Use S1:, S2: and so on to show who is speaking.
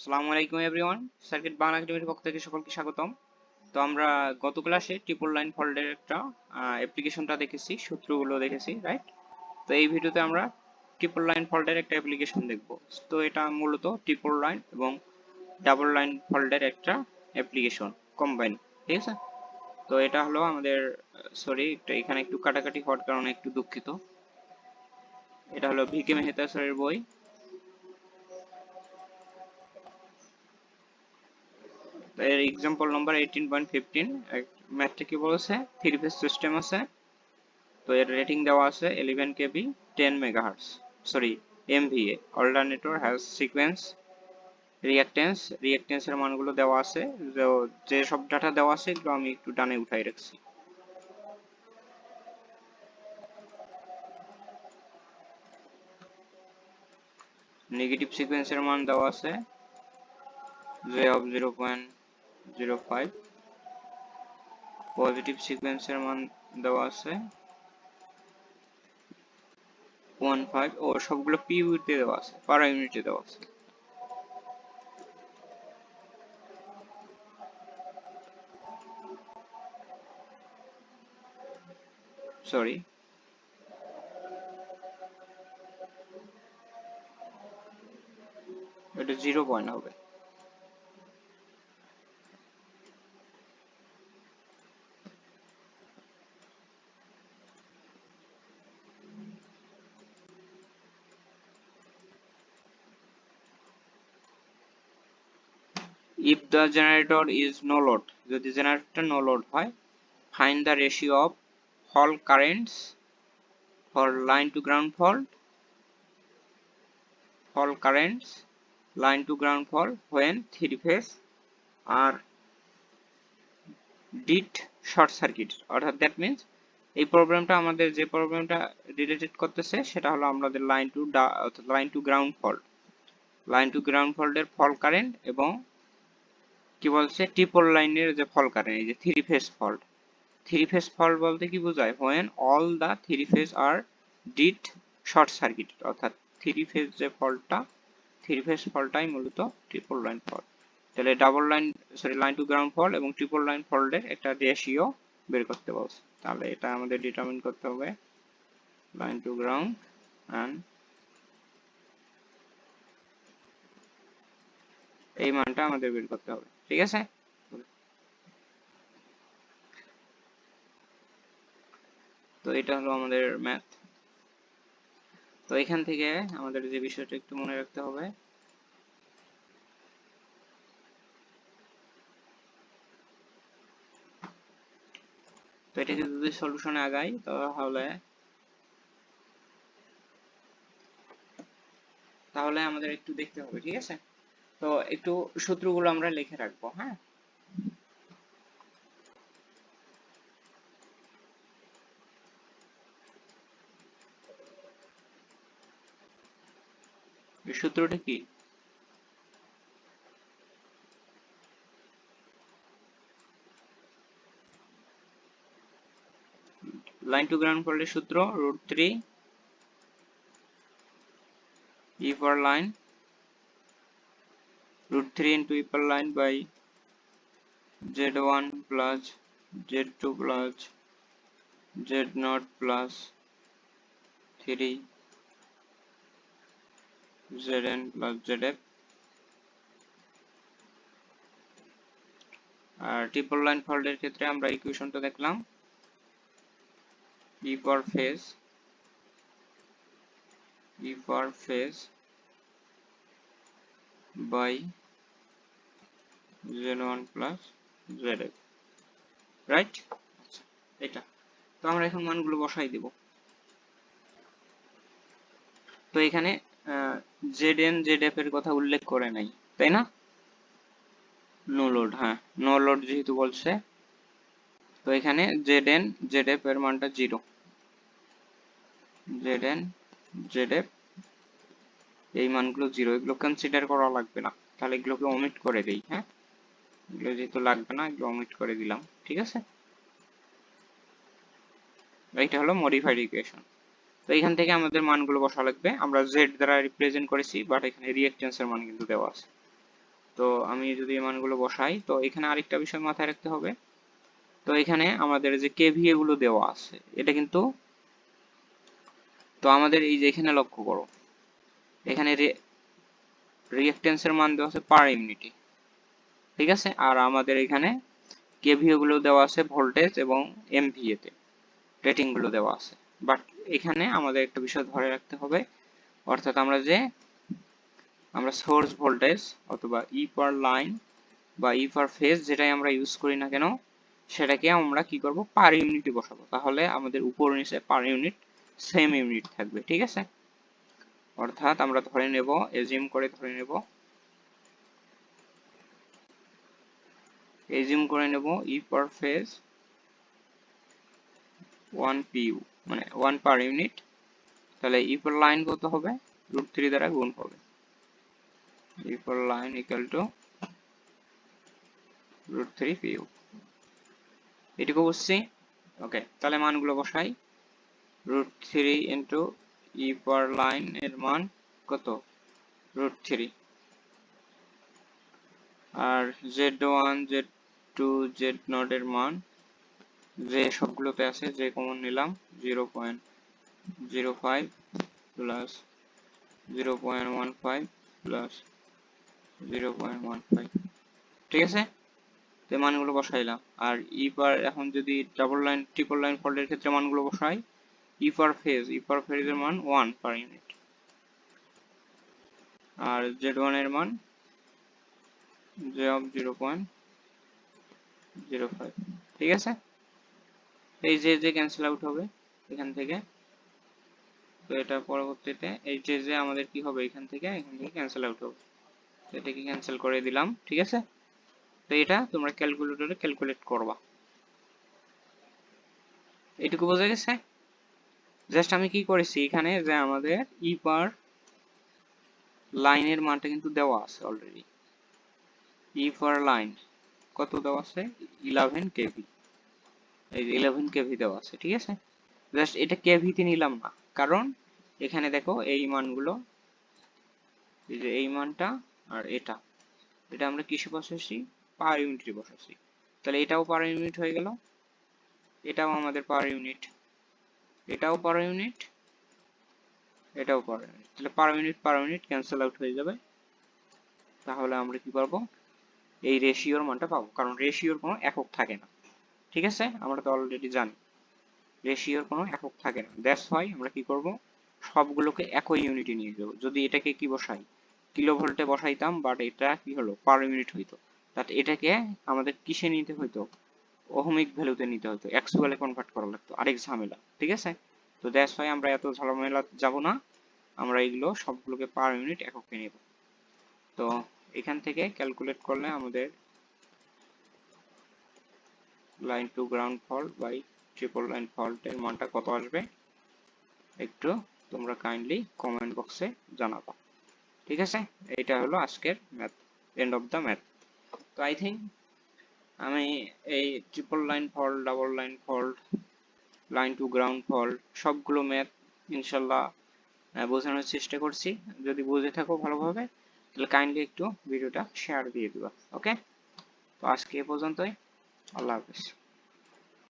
S1: আসসালামু আলাইকুম everyone circuit Bangla একাডেমির পক্ষ থেকে সকলকে স্বাগতম। তো আমরা গত ক্লাসে ট্রিপল লাইন ফল্ডের একটা অ্যাপ্লিকেশনটা দেখেছি, সূত্রগুলো দেখেছি রাইট তো এই ভিডিওতে আমরা ট্রিপল লাইন ফল্ডের একটা অ্যাপ্লিকেশন দেখব। তো এটা মূলত ট্রিপল লাইন এবং ডাবল লাইন ফল্ডের একটা অ্যাপ্লিকেশন কম্বাইন ঠিক আছে? তো এটা হলো আমাদের সরি এখানে একটু কাটাকাটি হওয়ার কারণে একটু দুঃখিত। এটা হলো ভিকে মেহতা স্যারের বই। এর example number eighteen point fifteen ম্যাথটা কি বলেছে থ্রি ফেজ সিস্টেম আছে, তো এর রেটিং দেওয়া আছে eleven KV ten megahertz sorry MVA alternator has sequence reactance রিয়াক্টেন্সের মানগুলো দেওয়া আছে, যে সব ডাটা দেওয়া আছে, এগুলো আমি একটু ডানে উঠাই রাখছি। নেগেটিভ সিকোয়েন্সের মান দেওয়া আছে j of 0.05 পজিটিভ সিকোয়েন্সের মান দেওয়া আছে 1.5 ও সবগুলো পি ইউনিটে দেওয়া আছে পার ইউনিটে দেওয়া আছে। সরি এটা জিরো পয়েন্ট হবে। If the generator is no load যদি জেনারেটরটা নো লোড হয় find the ratio of fault currents for line to ground fault fault currents line to ground fault when three phase are did short circuit অর্থাৎ that means এই প্রবলেমটা আমাদের যে প্রবলেমটা related করতেছে সেটা হলো আমাদের line to line to ground fault line to ground ফল্টের fault current এবং কি বলছে? ট্রিপল লাইনের যে ফল কারেন্ট এই যে three phase fault three phase fault বলতে কি বোঝায়? When all the three phase are did short circuit অর্থাৎ থ্রি ফেজ যে ফল্টটা থ্রি ফেজ ফল্টটাই মূলত ট্রিপল লাইন ফল্ট তাহলে double line sorry line to ground fault এবং ট্রিপল লাইন ফল্টের একটা রেশিও বের করতে বলছে। তাহলে এটা আমাদের ডিটারমিন করতে হবে। লাইন টু গ্রাউন্ড অ্যান্ড এই মানটা আমাদের বের করতে হবে, ঠিক আছে? তো এটা হলো আমাদের ম্যাথ তো এখান থেকে আমাদের যে বিষয়টা একটু মনে রাখতে হবে। তো এটাকে যদি সলিউশনে আগাই, তাহলে তাহলে আমাদের একটু দেখতে হবে, ঠিক আছে? তো একটু সূত্রগুলো আমরা লিখে রাখব হ্যাঁ? সূত্রটা কি? লাইন টু গ্রাউন্ড করলে সূত্র, root three, E for line root 3 into equal line by z1 plus z2 plus z0 plus 3 zn plus zf আর ট্রিপল লাইন ফল্টের ক্ষেত্রে আমরা ইকুয়েশনটা দেখলাম e for phase e for phase by z1 plus zf right এটা। তো আমরা এখন মানগুলো বসাই দেব। তো এখানে zn, zf এর কথা উল্লেখ করে নাই, তাই না? নো লোড হ্যাঁ নো লোড যেহেতু বলছে, তো এখানে zn, zf এর মানটা জিরো zn, zf, এই মানগুলো জিরো এগুলো কনসিডার করা লাগবে না। তাহলে এগুলোকে ওমিট করে দেই হ্যাঁ? এগুলো যেহেতু লাগবে না এগুলো ওমিট করে দিলাম, ঠিক আছে? এইটা হলো মডিফাইড ইকুয়েশন তো এখান থেকে আমাদের মানগুলো বসা লাগবে, আমরা জেড দ্বারা রিপ্রেজেন্ট করেছি বাট এখানে রিঅ্যাকট্যান্সের মান কিন্তু দেওয়া আছে। তো আমি যদি এই মানগুলো বসাই, তো এখানে আরেকটা বিষয় মাথায় রাখতে হবে। তো এখানে আমাদের যে কেভিএ গুলো দেওয়া আছে, এটা কিন্তু, তো আমাদের এই যে এখানে লক্ষ্য করো, এখানে রিঅ্যাকটেন্সের মান দেওয়া আছে পার ইউনিটে ঠিক আছে? আর আমাদের এখানে কেভিএ গুলো দেওয়া আছে ভোল্টেজ এবং এমভিএ তে রেটিংগুলো দেওয়া আছে। বাট এখানে আমাদের একটা বিষয় ধরে রাখতে হবে, অর্থাৎ আমরা যে, আমরা সোর্স ভোল্টেজ অথবা ই পার লাইন বা ই পার ফেজ যেটাই আমরা ইউজ করি না কেন, সেটাকে আমরা কি করব? পার ইউনিটে বসাবো। তাহলে আমাদের উপর নিচে পার ইউনিট সেম ইউনিট থাকবে, ঠিক আছে? অর্থাৎ আমরা ধরে নেব এজিম করে ধরে নেব এজিম করে নেব ই পার ফেজ 1 পিউ মানে 1 পার ইউনিট তাহলে ই পার লাইন কত হবে? রুট থ্রি দ্বারা গুণ হবে। E per line equal to root three Piu এটুকু বুঝছি? ওকে তাহলে মানগুলো বসাই। Root three into E per line এর মান কত? রুট থ্রি আর Z one Z two Z naught এর মান, যে সবগুলোতে আছে, যে কমন নিলাম zero point zero five plus zero point one five plus zero point one five ঠিক আছে? তো মানগুলো বসাইলাম। আর ই পার এখন যদি ডাবল লাইন ট্রিপল লাইন ফল্টের ক্ষেত্রে মানগুলো বসাই ই পার ফেজ ই পার ফেজের মান ওয়ান পার ইউনিট আর জেড ওয়ানের মান J of zero point zero ঠিক আছে? এই যে যে ক্যান্সেল আউট হবে এখান থেকে, তো এটা পরবর্তীতে এই যে যে আমাদের কি হবে এখান থেকে এখান থেকে ক্যান্সেল আউট হবে। এটাকে ক্যান্সেল করে দিলাম, ঠিক আছে? তো এটা তোমরা ক্যালকুলেটরে ক্যালকুলেট করবা। এটুকু বোঝা গেছে? জাস্ট আমি কি করেছি এখানে যে আমাদের ই পার লাইনের মানটা কিন্তু দেওয়া আছে অলরেডি ই পার লাইন কত দেওয়া আছে? ইলেভেন কেভি এই যে ইলেভেন কেভি দেওয়া আছে, ঠিক আছে? জাস্ট এটা কেভিতে নিলাম না। কারণ এখানে দেখো এই মানগুলো যে এই মানটা আর এটা। এটা আমরা কিসে বসাচ্ছি পার ইউনিটে বসাচ্ছি তাহলে এটাও পার ইউনিট হয়ে গেল। এটাও আমাদের পার ইউনিট। এটাও পার ইউনিট। এটাও পার ইউনিট। তাহলে per unit per unit cancel out হয়ে যাবে। তাহলে আমরা কি পারব? এই রেশিওর মানটা পাবো। কারণ রেশিওর কোনো একক থাকে না। ঠিক আছে? আমরা তো অলরেডি জানি। রেশিওর কোনো একক থাকে না। দ্যাটস হয় আমরা কি করব? সবগুলোকে একই ইউনিটে নিয়ে যাব। যদি এটাকে কি বসাই? কিলো ভোল্টে বসাইতাম বাট এটা কি হলো? পার ইউনিট হইতো। তাত এটাকে আমাদের কিসে নিতে হইতো? ওহমিক ভ্যালুতে নিতে হতো অ্যাকচুয়ালে কনভার্ট করা লাগতো। আরেক ঝামেলা। ঠিক আছে? তো দ্যাটস হয় আমরা এত ঝামেলা যাব না। আমরা এগুলো সবগুলোকে পার ইউনিট এককে নেব। তো এখান থেকে ক্যালকুলেট করলে আমাদের line to ground fault by triple line ফল্টের মানটা কত আসবে? একটু তোমরা কাইন্ডলি কমেন্ট বক্সে জানাবা। ঠিক আছে? এটা হলো আজকের math end of the math তো আই থিঙ্ক আমি এই triple line fault double line fault line to ground fault সবগুলো ম্যাথ ইনশাল্লাহ বোঝানোর চেষ্টা করছি। যদি বুঝে থাকো ভালোভাবে তাহলে কাইন্ডলি একটু ভিডিওটা শেয়ার দিয়ে দিবা ওকে তো আজকে এ পর্যন্তই আল্লাহ হাফিজ।